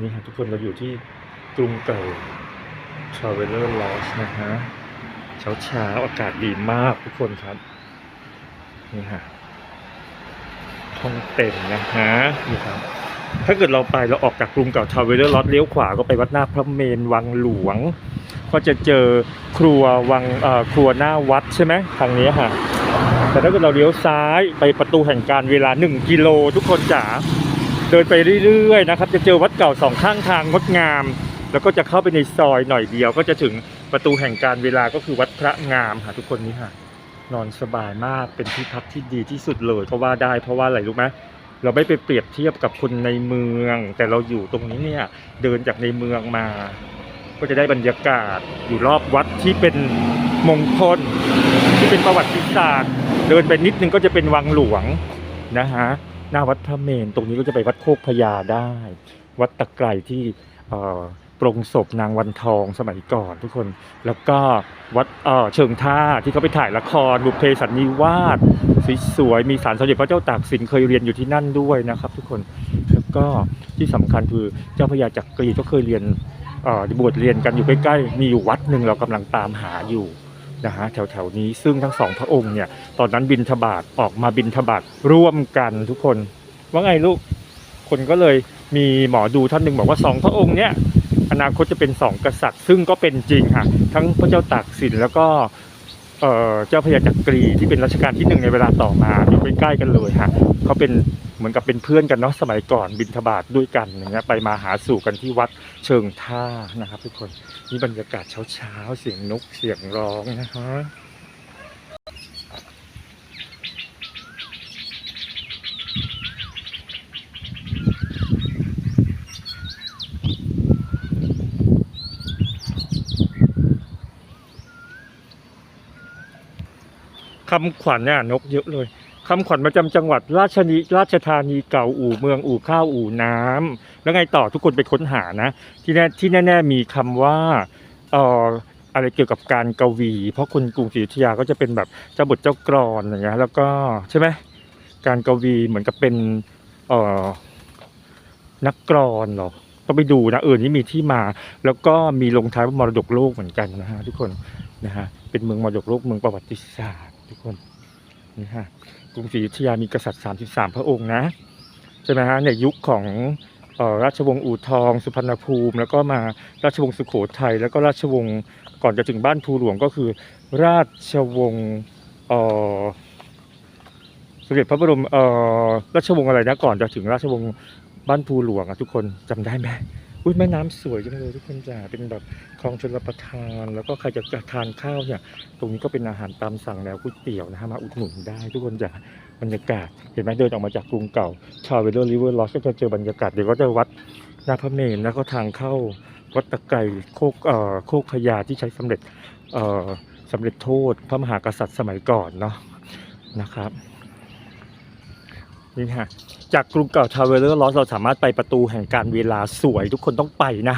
นี่ฮะทุกคนเราอยู่ที่กรุงเก่าทราเวลเลอร์ลอสนะฮะเช้าเช้าๆอากาศดีมากทุกคนครับ นี่ฮะห้องเต็มนะฮะนี่ครับ ถ้าเกิดเราไปเราออกจากกรุงเก่าทาวเวลเลอร์ลอสเลี้ยวขวาก็ไปวัดหน้าพระเมรุวังหลวง ก็จะเจอครัววังเอ่อครัวหน้าวัดใช่ไหมทางนี้ฮะแต่ถ้าเกิดเราเลี้ยวซ้ายไปประตูแห่งการเวลา 1 กิโลทุกคนจ๋า เดินไปเรื่อยๆนะครับ จะเจอวัดเก่าสองข้างทางงดงาม แล้วก็จะเข้าไปในซอยหน่อยเดียว ก็จะถึงประตูแห่งการเวลาก็คือวัดพระงามค่ะทุกคนนี่ค่ะ นอนสบายมากเป็นที่พักที่ดีที่สุดเลยก็ว่าได้เพราะว่าอะไรรู้ไหมเราไม่ไปเปรียบเทียบกับคนในเมือง แต่เราอยู่ตรงนี้เนี่ยเดินจากในเมืองมา ก็จะได้บรรยากาศอยู่รอบวัดที่เป็นมงคลที่เป็นประวัติศาสตร์ เดินไปนิดนึงก็จะเป็นวังหลวงนะฮะ หน้าวัดพระเมรุตรงนี้ก็จะไปวัดโคกพญาได้ วัดตะไคร่ที่ปรงศพนางวันทองสมัยก่อนทุกคน แล้วก็วัดเเชิงท่าที่เขาไปถ่ายละครบุพเพสันนิวาสสวยๆมีศาลสมเด็จพระเจ้าตากสินเคยเรียนอยู่ที่นั่นด้วยนะครับ ทุกคนแล้วก็ที่สำคัญคือเจ้าพระยาจักรีก็เคยเรียนอ่อบวชเรียนกันอยู่ใกล้ๆมีอยู่วัดหนึ่งเรากำลังตามหาอยู่ นะฮะแถวๆนี้ซึ่งทั้งสองพระองค์เนี่ยตอนนั้นบินทบาทออกมาบินทบาทร่วมกันทุกคนว่าไงลูกคนก็เลยมีหมอดูท่านหนึ่งบอกว่าสองพระองค์เนี้ยอนาคตจะเป็นสองกษัตริย์ ซึ่งก็เป็นจริงค่ะทั้งพระเจ้าตากสินแล้วก็ เจ้าพญาจักรีที่เป็นรัชกาลที่หนึ่งในเวลาต่อมาอยู่ใกล้ๆกันเลยค่ะเขาเป็นเหมือนกับเป็นเพื่อนกันเนาะสมัยก่อนบินทบาทด้วยกันอย่างเงี้ยไปมาหาสู่กันที่วัดเชิงท่านะครับทุกคนนี่บรรยากาศเช้าๆเสียงนกเสียงร้องนะฮะ คำขวัญเนี่ยนกเยอะเลยคำขวัญประจำจังหวัดราชนีราชธานีเก่าอู่เมืองอู่ข้าวอู่น้ำแล้วไงต่อทุกคนไปค้นหานะที่แน่ที่แน่ๆมีคำว่าเอ่ออะไรเกี่ยวกับการกวี เพราะคนกรุงศรีอยุธยาก็จะเป็นแบบเจ้าบทเจ้ากรอนอย่างเงี้ยแล้วก็ใช่ไหมการกวีเหมือนกับเป็นเอ่อนักกรอนหรอต้องไปดูนะเออนี่มีที่มา แล้วก็มีลงท้ายว่ามรดกโลกเหมือนกันนะฮะทุกคนนะฮะเป็นเมืองมรดกโลกเมืองประวัติศาสตร์ ทุกคนนี่ฮะกรุงศรีอยุธยามีกษัตริย์ 33 พระองค์นะ ใช่ไหมฮะในยุคของออราชวงศ์อู่ทอง สุพรรณภูมิ แล้วก็มาราชวงศ์สุโขทัยแล้วก็ราชวงศ์ก่อนจะถึงบ้านภูหลวงก็คือ ราชวงศ์เสมเด็จพระบรมราชวงศ์อะไรนะก่อนจะถึงราชวงศ์บ้านภูหลวงอะทุกคนจำได้ไหม อุ้ยแม่น้ำสวยจังเลยทุกคนจ้าเป็นแบบคลองชลประทาน แล้วก็ใครจะทานข้าวเนี่ย ตรงนี้ก็เป็นอาหารตามสั่งแนวก๋วยเตี๋ยวนะฮะมาอุดหนุนได้ ทุกคนจะบรรยากาศ เห็นไหมเดินออกมาจากกรุงเก่า ชาวเวลเลอร์ริเวอร์ลอสก็จะเจอบรรยากาศเดี๋ยวก็จะวัดหน้าพระเมรุแล้วก็ทางเข้าวัดตะไคร่โคกเอ่อโคกพญาที่ใช้สำเร็จเอ่อสำเร็จโทษพระมหากษัตริย์สมัยก่อนเนาะนะครับ นี่ฮะจากกรุงเก่าทาวเวลเลอร์ลอสเราสามารถไปประตูแห่งการเวลาสวยทุกคนต้องไปนะ